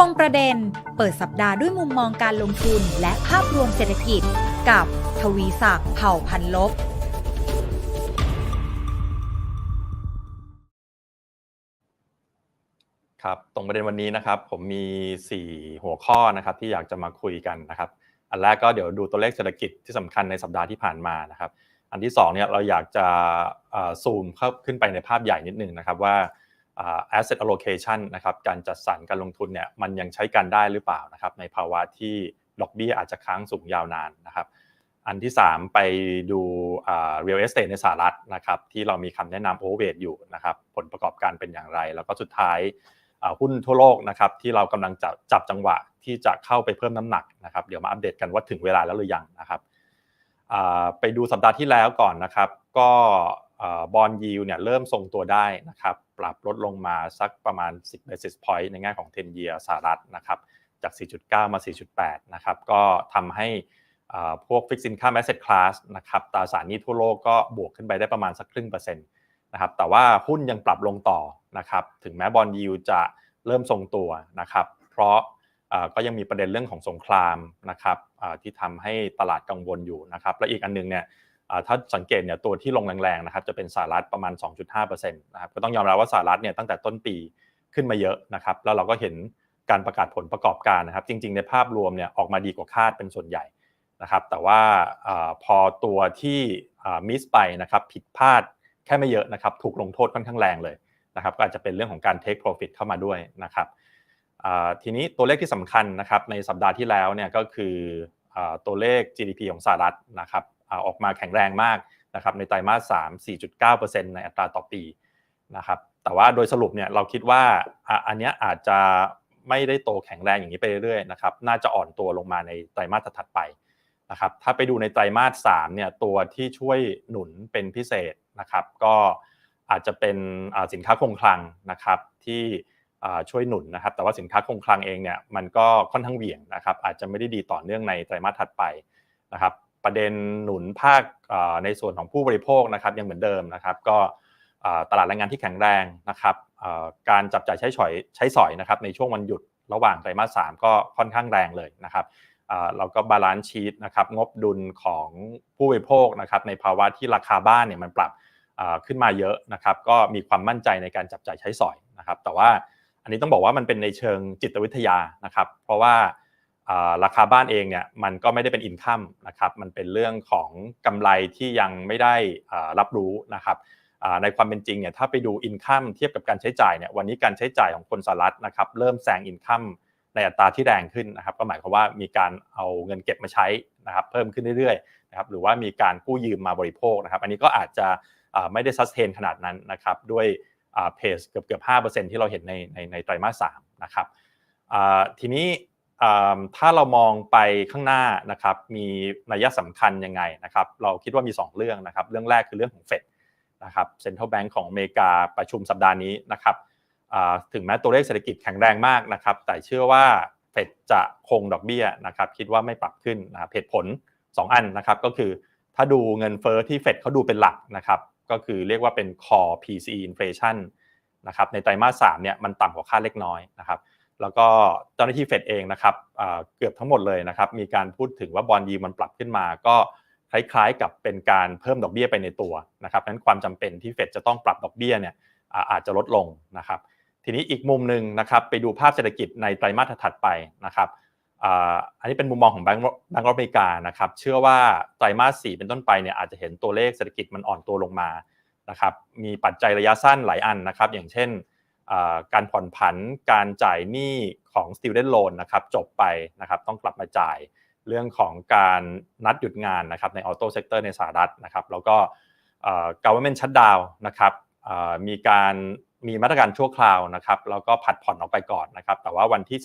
ตรงประเด็น เปิดสัปดาห์ด้วยมุมมองการลงทุนและภาพรวมเศรษฐกิจ กับทวีศักดิ์เผ่าพันลบ ครับตรงประเด็นวันนี้นะครับ ผมมี 4 หัวข้อนะครับ ที่อยากจะมาคุยกันนะครับ อันแรกก็เดี๋ยวดูตัวเลขเศรษฐกิจที่สำคัญในสัปดาห์ที่ผ่านมานะครับ อันที่2เนี่ยเราอยากจะซูมเข้าขึ้นไปในภาพใหญ่นิดนึงนะครับว่า asset allocation นะครับการจัดสรรการลงทุนเนี่ยมันยังใช้กันได้หรือเปล่านะครับในภาวะที่ดอกเบี้ยอาจจะค้างสูงยาวนานนะครับอันที่ 3 ไปดู real estate ในสหรัฐนะครับที่เรามีคำแนะนำ overweight อยู่นะครับผลประกอบการเป็นอย่างไร แล้วก็สุดท้ายหุ้นทั่วโลกนะครับที่เรากำลังจับจับจังหวะที่จะเข้าไปเพิ่มน้ำหนักนะครับเดี๋ยวมาอัปเดตกันว่าถึงเวลาแล้วหรือยังนะครับไปดูสัปดาห์ที่แล้วก่อนนะครับ ก็บอลยูเนี่ยเริ่มทรงตัวได้นะครับ ปรับลดลงมาสักประมาณ 10 basis point ในแง่ของ 10 year สหรัฐนะครับจาก 4.9 มา 4.8 นะครับก็ทำให้พวก fixed income asset class นะครับตราสารนี้ทั่วโลกก็บวกขึ้นไปได้ประมาณสักครึ่งเปอร์เซ็นต์นะครับแต่ว่าหุ้นยังปรับลงต่อนะครับถึงแม้บอลยูจะเริ่มทรงตัวนะครับเพราะก็ยังมีประเด็นเรื่องของสงครามนะครับที่ทำให้ตลาดกังวลอยู่นะครับและอีกอันนึงเนี่ย ถ้าสังเกตเนี่ยตัวที่ลงแรงๆนะครับจะเป็นสหรัฐประมาณ 2.5%นะครับก็ต้องยอมรับว่าสหรัฐเนี่ยตั้งแต่ต้นปีขึ้นมาเยอะนะครับแล้วเราก็เห็นการประกาศผลประกอบการนะครับ จริง ๆ ในภาพรวมเนี่ยออกมาดีกว่าคาดเป็นส่วนใหญ่นะครับ แต่ว่าพอตัวที่มิสไปนะครับผิดพลาดแค่ไม่เยอะนะครับ ถูกลงโทษค่อนข้างแรงเลยนะครับ ก็อาจจะเป็นเรื่องของการ take profit เข้ามาด้วยนะครับทีนี้ตัวเลขที่สำคัญนะครับในสัปดาห์ที่แล้วเนี่ยก็คือตัวเลข GDP ของสหรัฐนะครับ ออกมาแข็งแรงมากนะครับในไตรมาส 3 4.9%ในอัตราต่อปีนะครับแต่ว่าโดยสรุปเนี่ยเราคิดว่าอันนี้อาจจะไม่ได้โตแข็งแรงอย่างนี้ไปเรื่อยๆนะครับน่าจะอ่อนตัวลงมาในไตรมาสถัดไปนะครับถ้าไปดูในไตรมาส3เนี่ยตัวที่ช่วยหนุนเป็นพิเศษนะครับก็อาจจะเป็นสินค้าคงคลังนะครับที่ช่วยหนุนนะครับแต่ว่าสินค้าคงคลังเองเนี่ยมันก็ค่อนข้างเหวี่ยงนะครับอาจจะไม่ได้ดีต่อเนื่องในไตรมาสถัดไปนะครับ ประเด็นหนุนภาคในส่วนของผู้บริโภคนะครับยังเหมือนเดิมนะครับ ก็ตลาดแรงงานที่แข็งแรงนะครับการจับจ่ายใช้สอยใช้สอยนะครับในช่วงวันหยุดระหว่างไตรมาสสามก็ค่อนข้างแรงเลยนะครับเราก็บาลานซ์ชีตนะครับงบดุลของผู้บริโภคนะครับในภาวะที่ราคาบ้านเนี่ยมันปรับขึ้นมาเยอะนะครับ ก็มีความมั่นใจในการจับจ่ายใช้สอยนะครับ แต่ว่าอันนี้ต้องบอกว่ามันเป็นในเชิงจิตวิทยานะครับ เพราะว่า ราคาบ้านเองเนี่ยมันก็ไม่ได้เป็นอินคัมนะครับมันเป็นเรื่องของกำไรที่ยังไม่ได้รับรู้นะครับในความเป็นจริงเนี่ยถ้าไปดูอินคัมเทียบกับการใช้จ่ายเนี่ยวันนี้การใช้จ่ายของคนสหรัฐนะครับเริ่มแซงอินคัมในอัตราที่แรงขึ้นนะครับก็หมายความว่ามีการเอาเงินเก็บมาใช้นะครับเพิ่มขึ้นเรื่อยๆนะครับหรือว่ามีการกู้ยืมมาบริโภคนะครับอันนี้ก็อาจจะไม่ได้ซัสเทนขนาดนั้นนะครับด้วยเพสเกือบเกือบห้าเปอร์เซ็นที่เราเห็นในในในไตรมาสสามนะครับทีนี้ ถ้าเรามองไปข้างหน้านะครับมีนัยสำคัญยังไงนะครับเราคิดว่ามี 2 เรื่องนะครับเรื่องแรกคือเรื่องของเฟดนะครับเซ็นทรัลแบงก์ของอเมริกาประชุมสัปดาห์นี้นะครับถึงแม้ตัวเลขเศรษฐกิจแข็งแรงมากนะครับแต่เชื่อว่าเฟดจะคงดอกเบี้ยนะครับคิดว่าไม่ปรับขึ้นนะครับเหตุผล 2 อันนะครับก็คือถ้าดูเงินเฟอ้อที่เฟดเขาดูเป็นหลักนะครับก็คือเรียกว่าเป็น core PCE inflation นะครับในไตรมาส3เนี่ยมันต่ำกว่าคาดเล็กน้อยนะครับ แล้วก็เจ้าหน้าที่เฟดเองนะครับเกือบทั้งหมดเลยนะครับมีการพูดถึงว่าบอลยีมันปรับขึ้นมา ก็คล้ายๆกับเป็นการเพิ่มดอกเบี้ยไปในตัวนะครับนั้นความจำเป็นที่เฟดจะต้องปรับดอกเบี้ยเนี่ยอาจจะลดลงนะครับทีนี้อีกมุมหนึ่งนะครับไปดูภาพเศรษฐกิจในไตรมาสถัดไปนะครับอันนี้เป็นมุมมองของแบงก์แบงก์อเมริกานะครับเชื่อว่าไตรมาส4เป็นต้นไปเนี่ยอาจจะเห็นตัวเลขเศรษฐกิจมันอ่อนตัวลงมานะครับมีปัจจัยระยะสั้นหลายอันนะครับอย่างเช่น การผ่อนผันการจ่ายหนี้ของ student loan นะครับจบไปนะครับต้องกลับมาจ่ายเรื่องของการนัดหยุดงานนะครับในออโต้เซกเตอร์ในสหรัฐนะครับแล้วก็ government shutdown นะครับมีการมีมาตรการชั่วคราวนะครับแล้วก็ผัดผ่อนออกไปก่อนนะครับแต่ว่าวันที่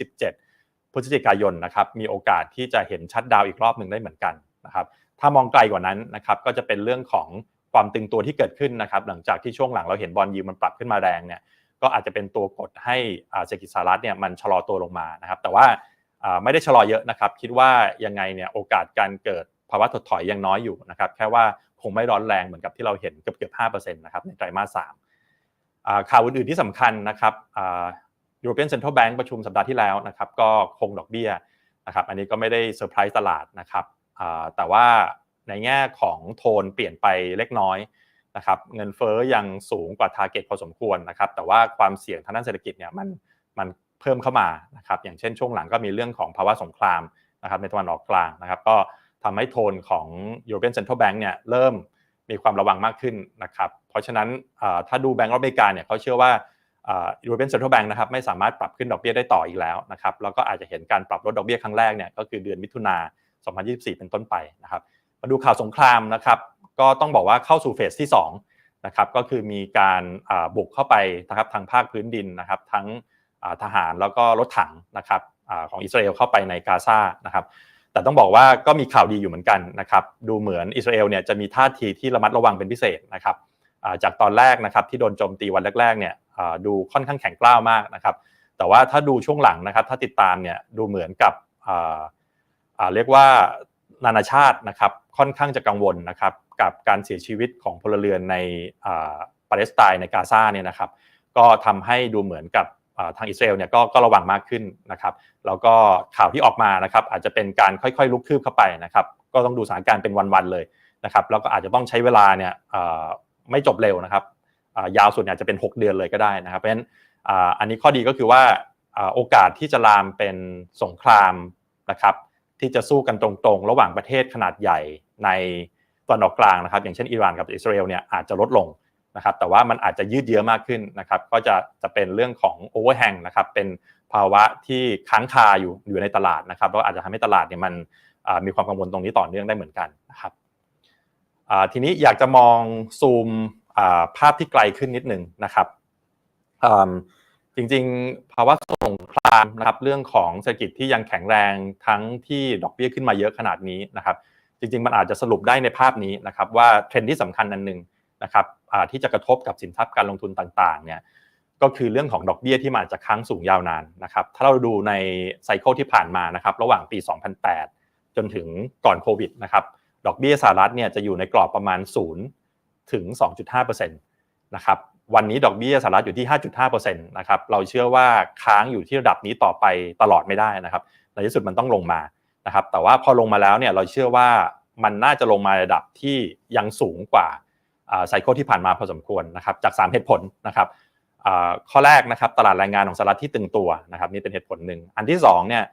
17 พฤศจิกายนนะครับมีโอกาสที่จะเห็นชัดดาวอีกรอบหนึ่งได้เหมือนกันนะครับถ้ามองไกลกว่านั้นนะครับก็จะเป็นเรื่องของความตึงตัวที่เกิดขึ้นนะครับหลังจากที่ช่วงหลังเราเห็นบอลยูมันปรับขึ้นมาแรงเนี่ย ก็อาจจะเป็นตัวกดให้เศรษฐกิจสหรัฐเนี่ยมันชะลอตัวลงมานะครับ แต่ว่าไม่ได้ชะลอเยอะนะครับ คิดว่ายังไงเนี่ยโอกาสการเกิดภาวะถดถอยยังน้อยอยู่นะครับ แค่ว่าคงไม่ร้อนแรงเหมือนกับที่เราเห็นเกือบเกือบห้าเปอร์เซ็นต์นะครับในไตรมาสสามข่าวอื่นๆที่สำคัญนะครับ European Central Bank ประชุมสัปดาห์ที่แล้วนะครับ ก็คงดอกเบี้ยนะครับ อันนี้ก็ไม่ได้เซอร์ไพรส์ตลาดนะครับแต่ว่าในแง่ของโทนเปลี่ยนไปเล็กน้อย นะครับเงินเฟ้อยังสูงกว่า target พอสมควรนะครับแต่ว่าความเสี่ยงทางด้านเศรษฐกิจเนี่ยมันมันเพิ่มเข้ามานะครับอย่างเช่นช่วงหลังก็มีเรื่องของภาวะสงครามนะครับในตะวันออกกลางนะครับก็ทำให้โทนของ European Central Bank เนี่ยเริ่มมีความระวังมากขึ้นนะครับเพราะฉะนั้นถ้าดูแบงก์อเมริกาเนี่ยเขาเชื่อว่าอ่า European Central Bank นะครับไม่สามารถปรับขึ้นดอกเบี้ยได้ต่ออีกแล้วนะครับแล้วก็อาจจะเห็นการปรับลดดอกเบี้ยครั้งแรกเนี่ยก็คือเดือนมิถุนา2024 เป็นต้นไปนะครับมาดูข่าวสงครามนะครับ ก็ต้องบอกว่าเข้าสู่เฟสที่2นะครับก็คือมีการบุกเข้าไปนะครับทางภาคพื้นดินนะครับทั้งทหารแล้วก็รถถังนะครับของอิสราเอลเข้าไปในกาซานะครับแต่ต้องบอกว่าก็มีข่าวดีอยู่เหมือนกันนะครับดูเหมือนอิสราเอลเนี่ยจะมีท่าทีที่ระมัดระวังเป็นพิเศษนะครับจากตอนแรกนะครับที่โดนโจมตีวันแรกๆเนี่ยดูค่อนข้างแข็งกร้าวมากนะครับแต่ว่าถ้าดูช่วงหลังนะครับถ้าติดตามเนี่ยดูเหมือนกับเรียกว่า นานาชาตินะครับค่อนข้างจะกังวลนะครับกับการเสียชีวิตของพลเรือนในปาเลสไตน์ในกาซาเนี่ยนะครับก็ทำให้ดูเหมือนกับทางอิสราเอลเนี่ยก็ก็ระวังมากขึ้นนะครับแล้วก็ข่าวที่ออกมานะครับอาจจะเป็นการค่อยๆ ลุกคืบเข้าไปนะครับก็ต้องดูสถานการณ์เป็นวันๆเลยนะครับแล้วก็อาจจะต้องใช้เวลาเนี่ยไม่จบเร็วนะครับยาวสุดเนี่ยอาจจะเป็น 6 เดือนเลยก็ได้นะครับเพราะฉะนั้นอันนี้ข้อดีก็คือว่าโอกาสที่จะลามเป็นสงครามนะครับ ที่จะสู้กันตรงๆ ระหว่างประเทศขนาดใหญ่ในตอนออกกลางนะครับ อย่างเช่นอิหร่านกับอิสราเอลเนี่ยอาจจะลดลงนะครับ แต่ว่ามันอาจจะยืดเยื้อมากขึ้นนะครับ ก็จะจะเป็นเรื่องของโอเวอร์แฮงนะครับ เป็นภาวะที่ค้างคาอยู่อยู่ในตลาดนะครับแล้วอาจจะทำให้ตลาดเนี่ยมันมีความกังวลตรงนี้ต่อเนื่องได้เหมือนกันนะครับทีนี้อยากจะมองซูมภาพที่ไกลขึ้นนิดหนึ่งนะครับ จริงๆ ภาวะสงครามนะครับเรื่องของเศรษฐกิจที่ยังแข็งแรงทั้งที่ดอกเบี้ยขึ้นมาเยอะขนาดนี้นะครับ จริง ๆ มันอาจจะสรุปได้ในภาพนี้นะครับว่าเทรนด์ที่สำคัญอันหนึ่งนะครับที่จะกระทบกับสินทรัพย์การลงทุนต่างๆเนี่ยก็คือเรื่องของดอกเบี้ยที่มันอาจจะค้างสูงยาวนานนะครับถ้าเราดูในไซเคิลที่ผ่านมานะครับระหว่างปี 2008 จนถึงก่อนโควิดนะครับดอกเบี้ยสหรัฐเนี่ยจะอยู่ในกรอบประมาณ0ถึง 2.5%นะครับ วันนี้ดอกเบี้ยสหรัฐอยู่ที่ 5.5%นะครับ เราเชื่อว่าค้างอยู่ที่ระดับนี้ต่อไปตลอดไม่ได้นะครับ ในที่สุดมันต้องลงมานะครับ แต่ว่าพอลงมาแล้วเนี่ยเราเชื่อว่ามันน่าจะลงมาระดับที่ยังสูงกว่าไซเคิลที่ผ่านมาพอสมควรนะครับ จาก 3 เหตุผลนะครับข้อแรกนะครับตลาดแรงงานของสหรัฐที่ตึงตัวนะครับนี่เป็นเหตุผลหนึ่ง อันที่2เนี่ย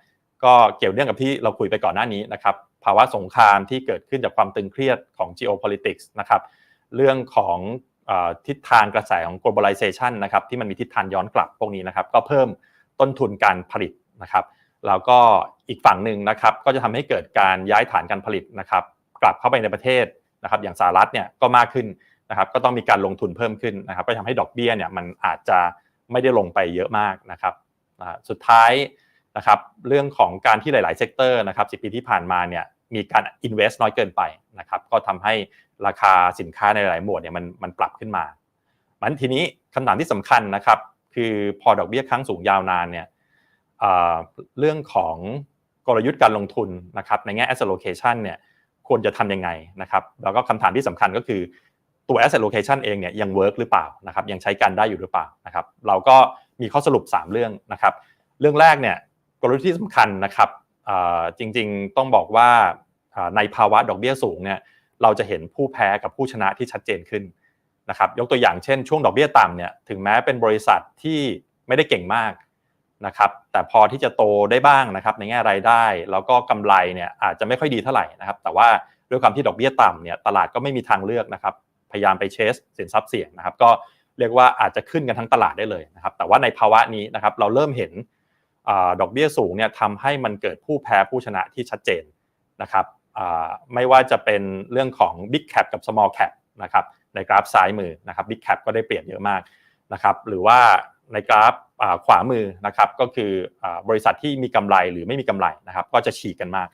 ก็เกี่ยวเนื่องกับที่เราคุยไปก่อนหน้านี้นะครับภาวะสงครามที่เกิดขึ้นจากความตึงเครียดของ geopolitics นะครับเรื่องของ ทิศทางกระแสของ globalization นะครับที่มันมีทิศทางย้อนกลับพวกนี้นะครับก็เพิ่มต้นทุนการผลิตนะครับแล้วก็อีกฝั่งหนึ่งนะครับก็จะทำให้เกิดการย้ายฐานการผลิตนะครับกลับเข้าไปในประเทศนะครับอย่างสหรัฐเนี่ยก็มากขึ้นนะครับก็ต้องมีการลงทุนเพิ่มขึ้นนะครับก็ทำให้ดอกเบี้ยเนี่ยมันอาจจะไม่ได้ลงไปเยอะมากนะครับสุดท้ายนะครับเรื่องของการที่หลาย ๆ เซกเตอร์นะครับสิปีที่ผ่านมาเนี่ยมีการ invest น้อยเกินไปนะครับก็ทำให้ ราคาสินค้าในหลายหมวดเนี่ยมันมันปรับขึ้นมามันทีนี้คำถามที่สำคัญนะครับ คือพอดอกเบี้ยค้งสูงยาวนานเนี่ยเรื่องของกลยุทธ์การลงทุนนะครับในแง่ asset allocation เนี่ยควรจะทำยังไงนะครับ แล้วก็คำถามที่สำคัญก็คือตัว asset allocation เองเนี่ยยัง work หรือเปล่านะครับยังใช้การได้อยู่หรือเปล่านะครับ เราก็มีข้อสรุป 3 เรื่องนะครับ เรื่องแรกเนี่ยกลยุทธ์ที่สำคัญนะครับจริงๆต้องบอกว่าในภาวะดอกเบี้ยสูงเนี่ย เราจะเห็นผู้แพ้กับผู้ชนะที่ชัดเจนขึ้นนะครับยกตัวอย่างเช่นช่วงดอกเบี้ยต่ำเนี่ยถึงแม้เป็นบริษัทที่ไม่ได้เก่งมากนะครับแต่พอที่จะโตได้บ้างนะครับในแง่รายได้ แล้วก็กำไรเนี่ยอาจจะไม่ค่อยดีเท่าไหร่นะครับแต่ว่าด้วยความที่ดอกเบี้ยต่ำเนี่ยตลาดก็ไม่มีทางเลือกนะครับพยายามไปเชสสินทรัพย์เสี่ยงนะครับก็เรียกว่าอาจจะขึ้นกันทั้งตลาดได้เลยนะครับแต่ว่าในภาวะนี้นะครับเราเริ่มเห็นดอกเบี้ยสูงเนี่ยทำให้มันเกิดผู้แพ้ผู้ชนะที่ชัดเจนนะครับ ไม่ว่าจะเป็นเรื่องของ Big Cap กับ Small Cap นะครับในกราฟซ้ายมือนะครับ Big Cap ก็ได้เปรียบเยอะมากนะครับหรือว่าในกราฟขวามือนะครับก็คือบริษัทที่มีกำไรหรือไม่มีกำไรนะครับก็จะฉีกกันมาก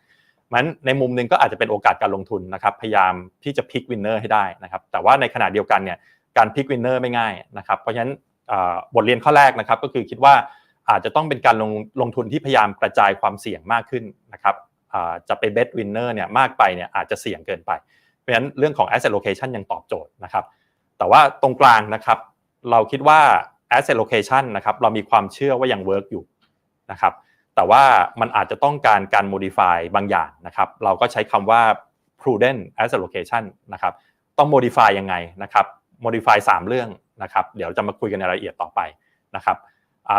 มันในมุมหนึ่งก็อาจจะเป็นโอกาสการลงทุนนะครับพยายามที่จะพิกวินเนอร์ให้ได้นะครับแต่ว่าในขณะเดียวกันเนี่ยการพิกวินเนอร์ไม่ง่ายนะครับเพราะฉะนั้นบทเรียนข้อแรกนะครับก็คือคิดว่าอาจจะต้องเป็นการลงลงทุนที่พยายามกระจายความเสี่ยงมากขึ้นนะครับ จะไปเบสวินเนอร์เนี่ยมากไปเนี่ยอาจจะเสี่ยงเกินไป เพราะฉะนั้นเรื่องของ asset location ยังตอบโจทย์นะครับ แต่ว่าตรงกลางนะครับเราคิดว่า asset location นะครับเรามีความเชื่อว่ายัง work อยู่นะครับแต่ว่ามันอาจจะต้องการการ modify บางอย่างนะครับเราก็ใช้คำว่า prudent asset location นะครับต้อง modify ยังไงนะครับ modify 3 เรื่องนะครับเดี๋ยวจะมาคุยกันในรายละเอียดต่อไปนะครับ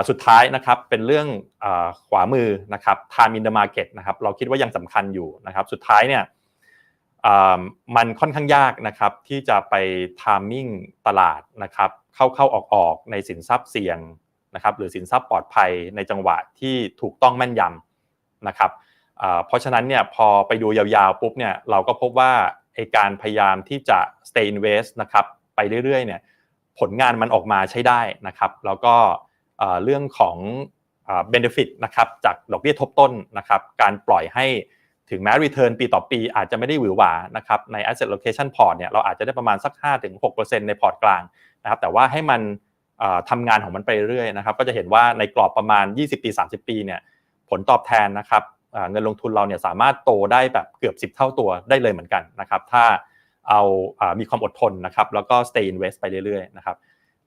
สุดท้ายนะครับเป็นเรื่องอขวามือนะครับ time in the market นะครับเราคิดว่ายังสำคัญอยู่นะครับ สุดท้ายเนี่ยมันค่อนข้างยากนะครับที่จะไป timing ตลาดนะครับเข้าเข้าออกออกในสินทรัพย์เสี่ยงนะครับหรือสินทรัพย์ปลอดภัยในจังหวะที่ถูกต้องแม่นยำนะครับเพราะฉะนั้นเนี่ยพอไปดูยาวๆปุ๊บเนี่ยเราก็พบว่าไอการพยายามที่จะ stay invest นะครับไปเรื่อยๆเนี่ยผลงานมันออกมาใช้ได้นะครับ แล้วก็ เรื่องของ benefit นะครับจากดอกเบี้ยทบต้นนะครับการปล่อยให้ถึงแม้ return ปีต่อปีอาจจะไม่ได้หวือหวานะครับใน asset allocation port เนี่ยเราอาจจะได้ประมาณสัก 5-6%ในพอร์ตกลางนะครับแต่ว่าให้มันทำงานของมันไปเรื่อยนะครับก็จะเห็นว่าในกรอบประมาณ 20 ปี 30 ปีเนี่ยผลตอบแทนนะครับเงินลงทุนเราเนี่ยสามารถโตได้แบบเกือบ 10 เท่าตัวได้เลยเหมือนกันนะครับถ้าเอามีความอดทนนะครับแล้วก็ stay invest ไปเรื่อยๆนะครับ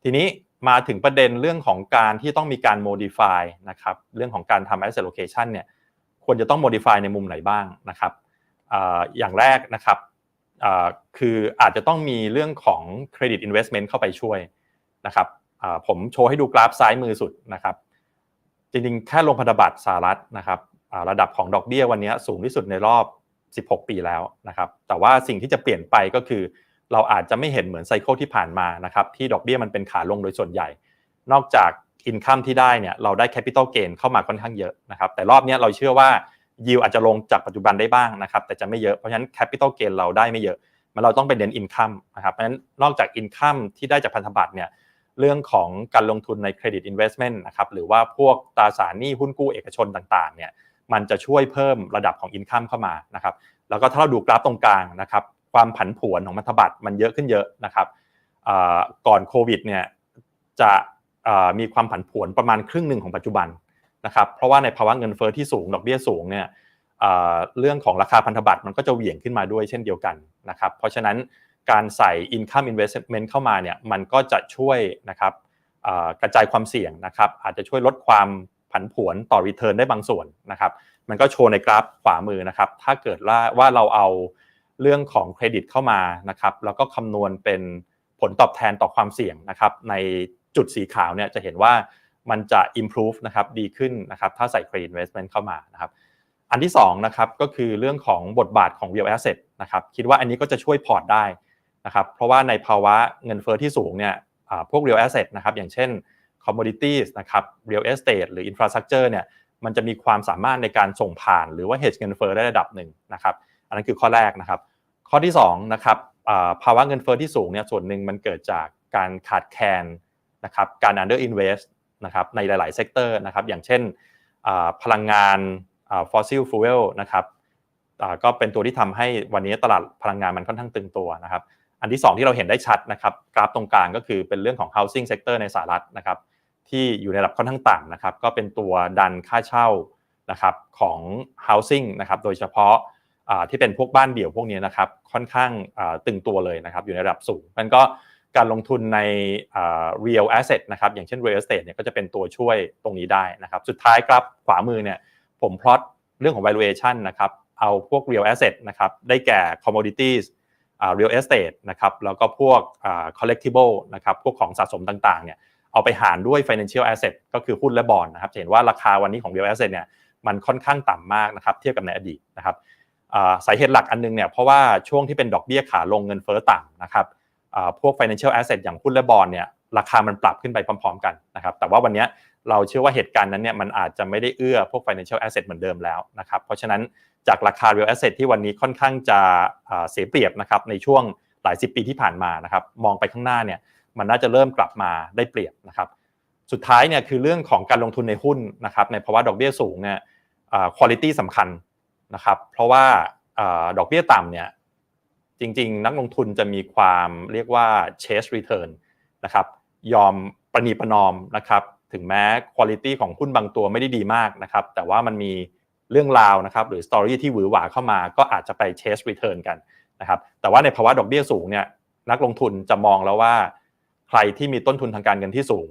ทีนี้ มาถึงประเด็นเรื่องของการที่ต้องมีการ modify นะครับเรื่องของการทำ asset allocation เนี่ยควรจะต้อง modify ในมุมไหนบ้างนะครับอย่างแรกนะครับคืออาจจะต้องมีเรื่องของ credit investment เข้าไปช่วยนะครับผมโชว์ให้ดูกราฟซ้ายมือสุดนะครับ จริงๆ แค่ลงพันธบัตรสหรัฐนะครับระดับของดอกเบี้ยวันนี้สูงที่สุดในรอบ 16 ปีแล้วนะครับ แต่ว่าสิ่งที่จะเปลี่ยนไปก็คือ เราอาจจะไม่เห็นเหมือนไซเคิลที่ผ่านมานะครับที่ดอกเบี้ยมันเป็นขาลงโดยส่วนใหญ่ นอกจากอินคัมที่ได้เนี่ยเราได้แคปิตอลเกนเข้ามาค่อนข้างเยอะนะครับแต่รอบนี้เราเชื่อว่ายิวอาจจะลงจากปัจจุบันได้บ้างนะครับแต่จะไม่เยอะเพราะฉะนั้นแคปิตอลเกนเราได้ไม่เยอะ มันเราต้องไปเน้นอินคัมนะครับเพราะฉะนั้นนอกจากอินคัมที่ได้จากพันธบัตรเนี่ยเรื่องของการลงทุนในเครดิตอินเวสท์เมนต์นะครับหรือว่าพวกตราสารหนี้หุ้นกู้เอกชนต่างๆเนี่ยมันจะช่วยเพิ่มระดับของอินคัมเข้ามานะครับแล้วก็ถ้าเราดูกราฟตรงกลางนะครับ ความผันผวนของพันธบัตรมันเยอะขึ้นเยอะนะครับก่อนโควิดเนี่ยจะมีความผันผวนประมาณครึ่งหนึ่งของปัจจุบันนะครับเพราะว่าในภาวะเงินเฟอ้อที่สูงดอกเบี้ยสูงเนี่ยเรื่องของราคาพันธบัตรมันก็จะเหวี่ยงขึ้นมาด้วยเช่นเดียวกันนะครับเพราะฉะนั้นการใส่ income investment เข้ามาเนี่ยมันก็จะช่วยนะครับกระจายความเสี่ยงนะครับอาจจะช่วยลดความผันผวนต่อ return ได้บางส่วนนะครับมันก็โชว์ในกราฟขวามือนะครับถ้าเกิดว่าเราเอา เรื่องของเครดิตเข้ามานะครับแล้วก็คำนวณเป็นผลตอบแทนต่อความเสี่ยงนะครับในจุดสีขาวเนี่ยจะเห็นว่ามันจะ improve นะครับดีขึ้นนะครับถ้าใส่ credit investment เข้ามานะครับอันที่2นะครับก็คือเรื่องของบทบาทของ real asset นะครับคิดว่าอันนี้ก็จะช่วยพอร์ตได้นะครับเพราะว่าในภาวะเงินเฟอ้อที่สูงเนี่ยพวก real asset นะครับอย่างเช่น commodities นะครับ real estate หรือ infrastructure เนี่ยมันจะมีความสามารถในการส่งผ่าน หรือว่า hedge เงินเฟอ้อได้ระดับหนึ่งนะครับอันนั้นคือข้อแรกนะครับ ข้อที่2นะครับภาวะเงินเฟอ้อที่สูงเนี่ยส่วนหนึ่งมันเกิดจากการขาดแคลนนะครับการ under invest นะครับในหลาย ๆ เซกเตอร์นะครับอย่างเช่นพลังงาน fossil fuel นะครับก็เป็นตัวที่ทำให้วันนี้ตลาดพลังงานมันค่อนข้างตึงตัวนะครับอันที่ 2 ที่เราเห็นได้ชัดนะครับกราฟตรงกลางก็คือเป็นเรื่องของ housing sector ในสหรัฐนะครับที่อยู่ในระดับค่อนข้างต่ำนะครับก็เป็นตัวดันค่าเช่านะครับของ housing นะครับโดยเฉพาะ ที่เป็นพวกบ้านเดี่ยวพวกนี้นะครับค่อนข้างตึงตัวเลยนะครับอยู่ในระดับสูงมันก็การลงทุนใน real asset นะครับอย่างเช่น real estate เนี่ยก็จะเป็นตัวช่วยตรงนี้ได้นะครับสุดท้ายครับขวามือเนี่ยผมพลอตเรื่องของ valuation นะครับเอาพวก real asset นะครับได้แก่ commodities real estate นะครับแล้วก็พวก collectible นะครับพวกของสะสมต่างๆเนี่ยเอาไปหารด้วย financial asset ก็คือหุ้นและบอลนะครับเห็นว่าราคาวันนี้ของ real asset เนี่ยมันค่อนข้างต่ำมากนะครับเทียบกับในอดีตนะครับ สาเหตุหลักอันนึงเนี่ยเพราะว่าช่วงที่เป็นดอกเบี้ยขาลงเงินเฟ้อต่ำนะครับพวก financial asset อย่างหุ้นและบอลเนี่ยราคามันปรับขึ้นไปพร้อม ๆ กันนะครับแต่ว่าวันนี้เราเชื่อว่าเหตุการณ์นั้นเนี่ยมันอาจจะไม่ได้เอื้อพวก financial asset เหมือนเดิมแล้วนะครับเพราะฉะนั้นจากราคา real asset ที่วันนี้ค่อนข้างจะเสียเปรียบนะครับในช่วงหลายสิบปีที่ผ่านมานะครับมองไปข้างหน้าเนี่ยมันน่าจะเริ่มกลับมาได้เปรียบนะครับสุดท้ายเนี่ยคือเรื่องของการลงทุนในหุ้นนะครับในภาวะดอกเบี้ยสูงเนี่ยคุณภาพสำคัญ นะครับ เพราะว่าดอกเบี้ยต่ำเนี่ยจริง ๆ นักลงทุนจะมีความเรียกว่า chase return นะครับยอมประนีประนอมนะครับถึงแม้คุณภาพของหุ้นบางตัวไม่ได้ดีมากนะครับแต่ว่ามันมีเรื่องราวนะครับหรือสตอรี่ที่หวือหวาเข้ามาก็อาจจะไป chase return กันนะครับแต่ว่าในภาวะดอกเบี้ยสูงเนี่ยนักลงทุนจะมองแล้วว่าใครที่มีต้นทุนทางการเงินที่สูง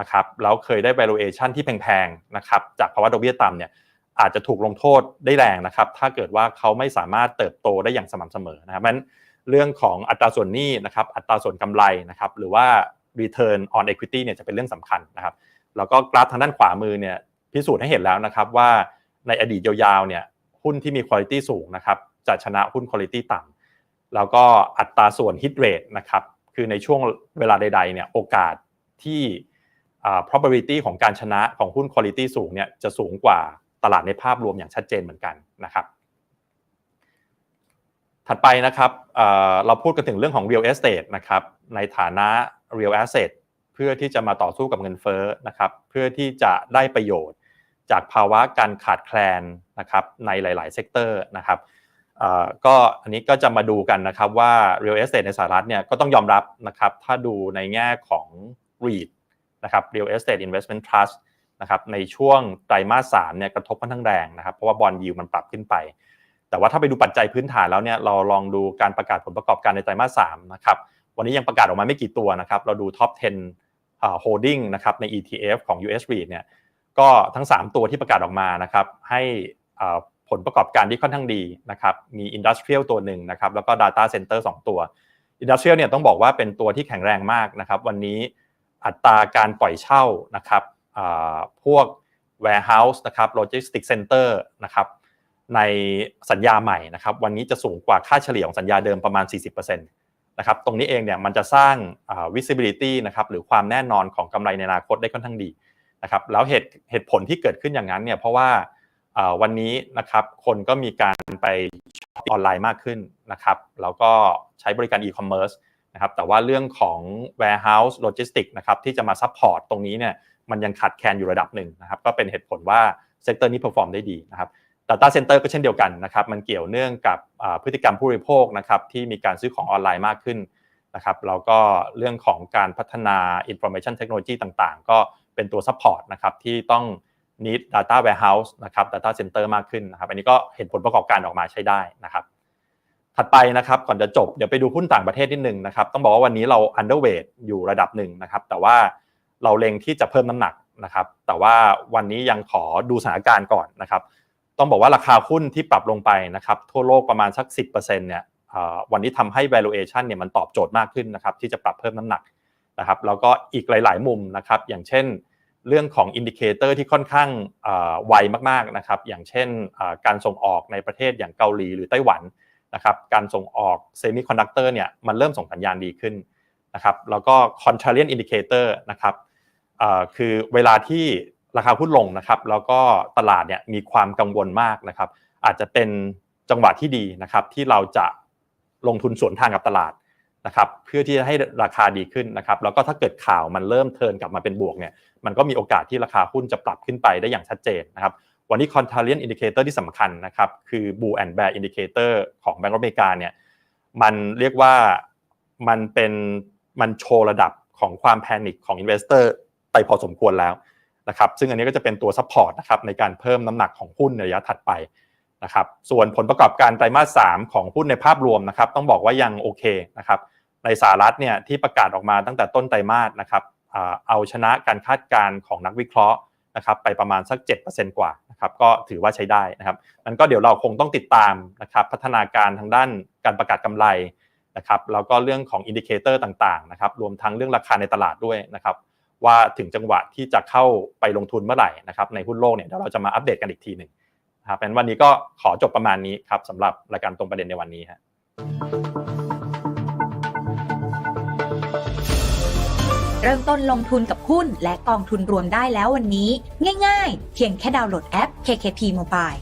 นะครับแล้วเคยได้ valuation ที่แพงๆนะครับจากภาวะดอกเบี้ยต่ำเนี่ย อาจจะถูกลงโทษได้แรงนะครับ ถ้าเกิดว่าเขาไม่สามารถเติบโตได้อย่างสม่ำเสมอนะครับนั้นเรื่องของอัตราส่วนหนี้นะครับอัตราส่วนกำไรนะครับหรือว่า return on equity เนี่ยจะเป็นเรื่องสำคัญนะครับ แล้วก็กราฟทางด้านขวามือเนี่ยพิสูจน์ให้เห็นแล้วนะครับว่าในอดีตยาวๆเนี่ยหุ้นที่มีคุณภาพสูงนะครับจะชนะหุ้นคุณภาพต่ำแล้วก็อัตราส่วน hit rate นะครับคือในช่วงเวลาใดๆเนี่ยโอกาสที่ probability ของการชนะของหุ้น quality สูงเนี่ยจะสูงกว่า ตลาดในภาพรวมอย่างชัดเจนเหมือนกันนะครับ ถัดไปนะครับเราพูดกันถึงเรื่องของ real estate นะครับในฐานะ real asset เพื่อที่จะมาต่อสู้กับเงินเฟ้อนะครับ เพื่อที่จะได้ประโยชน์จากภาวะการขาดแคลนนะครับในหลาย ๆ เซกเตอร์นะครับก็อันนี้ก็จะมาดูกันนะครับว่า real estate ในสหรัฐเนี่ยก็ต้องยอมรับนะครับถ้าดูในแง่ของ REIT นะครับ real estate investment trust นะครับในช่วงไตรมาสสามเนี่ยกระทบค่อนข้างแรงนะครับเพราะว่าบอลยิวมันปรับขึ้นไป แต่ว่าถ้าไปดูปัจจัยพื้นฐานแล้วเนี่ยเราลองดูการประกาศผลประกอบการในไตรมาสสามนะครับวันนี้ยังประกาศออกมาไม่กี่ตัวนะครับเราดูท็อป 10 holding นะครับใน ETF ของ US REIT เนี่ยก็ทั้ง 3 ตัวที่ประกาศออกมานะครับให้ผลประกอบการที่ค่อนข้างดีนะครับมี Industrial ตัวหนึ่งนะครับแล้วก็ Data Center 2 ตัว Industrial เนี่ยต้องบอกว่าเป็นตัวที่แข็งแรงมากนะครับวันนี้อัตราการปล่อยเช่านะครับ พวก warehouse นะครับ logistics center นะครับในสัญญาใหม่นะครับวันนี้จะสูงกว่าค่าเฉลี่ยของสัญญาเดิมประมาณ 40%นะครับตรงนี้เองเนี่ยมันจะสร้าง visibility นะครับหรือความแน่นอนของกำไรในอนาคตได้ค่อนข้างดีนะครับแล้วเหตุเหตุผลที่เกิดขึ้นอย่างนั้นเนี่ยเพราะว่าวันนี้นะครับคนก็มีการไปช็อปออนไลน์มากขึ้นนะครับแล้วก็ใช้บริการ e-commerce นะครับแต่ว่าเรื่องของ warehouse logistics นะครับที่จะมา support ตรงนี้เนี่ย มันยังขาดแคลนอยู่ระดับหนึ่งนะครับก็เป็นเหตุผลว่าเซกเตอร์นี้ perform ได้ดีนะครับ Data Center ก็เช่นเดียวกันนะครับมันเกี่ยวเนื่องกับพฤติกรรมผู้บริโภคนะครับที่มีการซื้อของออนไลน์มากขึ้นนะครับแล้วก็เรื่องของการพัฒนา Information Technology ต่างๆ ก็เป็นตัว support นะครับที่ต้อง need data warehouse นะครับ data center มากขึ้นนะครับ อันนี้ก็เห็นผลประกอบการออกมาใช้ได้นะครับ ถัดไปนะครับก่อนจะจบเดี๋ยวไปดูหุ้นต่างประเทศนิดนึงนะครับ ต้องบอกว่าวันนี้เรา underweight อยู่ระดับหนึ่งนะครับ แต่ว่า เราเล็งที่จะเพิ่มน้ำหนักนะครับ แต่ว่าวันนี้ยังขอดูสถานการณ์ก่อนนะครับ ต้องบอกว่าราคาหุ้นที่ปรับลงไปนะครับทั่วโลกประมาณสัก 10%เนี่ยวันนี้ทำให้ valuation เนี่ยมันตอบโจทย์มากขึ้นนะครับที่จะปรับเพิ่มน้ำหนักนะครับแล้วก็อีกหลาย ๆ มุมนะครับ อย่างเช่นเรื่องของอินดิเคเตอร์ที่ค่อนข้างไวมากๆนะครับ อย่างเช่นการส่งออกในประเทศอย่างเกาหลีหรือไต้หวันนะครับการส่งออกเซมิคอนดักเตอร์เนี่ยมันเริ่มส่งสัญญาณดีขึ้นนะครับแล้วก็ contrarian indicator นะครับ คือเวลาที่ราคาหุ้นลงนะครับ แล้วก็ตลาดเนี่ยมีความกังวลมากนะครับ อาจจะเป็นจังหวะที่ดีนะครับ ที่เราจะลงทุนสวนทางกับตลาดนะครับเพื่อที่จะให้ราคาดีขึ้นนะครับแล้วก็ถ้าเกิดข่าวมันเริ่มเทินกลับมาเป็นบวกเนี่ยมันก็มีโอกาสที่ราคาหุ้นจะปรับขึ้นไปได้อย่างชัดเจนนะครับวันนี้ contrarian indicator ที่สำคัญนะครับคือ bull and bear indicator ของแบงก์อเมริกาเนี่ยมันเรียกว่ามันเป็นมันโชว์ระดับของความแพนิคของ investor ไปพอสมควรแล้วนะครับซึ่งอันนี้ก็จะเป็นตัวซัพพอร์ตนะครับในการเพิ่มน้ำหนักของหุ้นในระยะถัดไปนะครับส่วนผลประกอบการไตรมาส 3 ของหุ้นในภาพรวมนะครับต้องบอกว่ายังโอเคนะครับในสหรัฐเนี่ยที่ประกาศออกมาตั้งแต่ต้นไตรมาสนะครับเอาชนะการคาดการณ์ของนักวิเคราะห์นะครับไปประมาณสัก 7%กว่านะครับก็ถือว่าใช้ได้นะครับนั้นก็เดี๋ยวเราคงต้องติดตามนะครับพัฒนาการทางด้านการประกาศกำไรนะครับแล้วก็เรื่องของอินดิเคเตอร์ต่างๆนะครับรวมทั้งเรื่องราคาในตลาดด้วยนะครับ ว่าถึงจังหวะที่จะเข้าไปลงทุนเมื่อไหร่นะครับในหุ้นโลกเนี่ยเดี๋ยวเราจะมาอัปเดตกันอีกทีหนึ่งนะครับเป็นวันนี้ก็ขอจบประมาณนี้ครับสำหรับรายการตรงประเด็นในวันนี้ฮะเริ่มต้นลงทุนกับหุ้นและกองทุนรวมได้แล้ววันนี้ ง่ายๆ เพียงแค่ดาวน์โหลดแอป KKP Mobile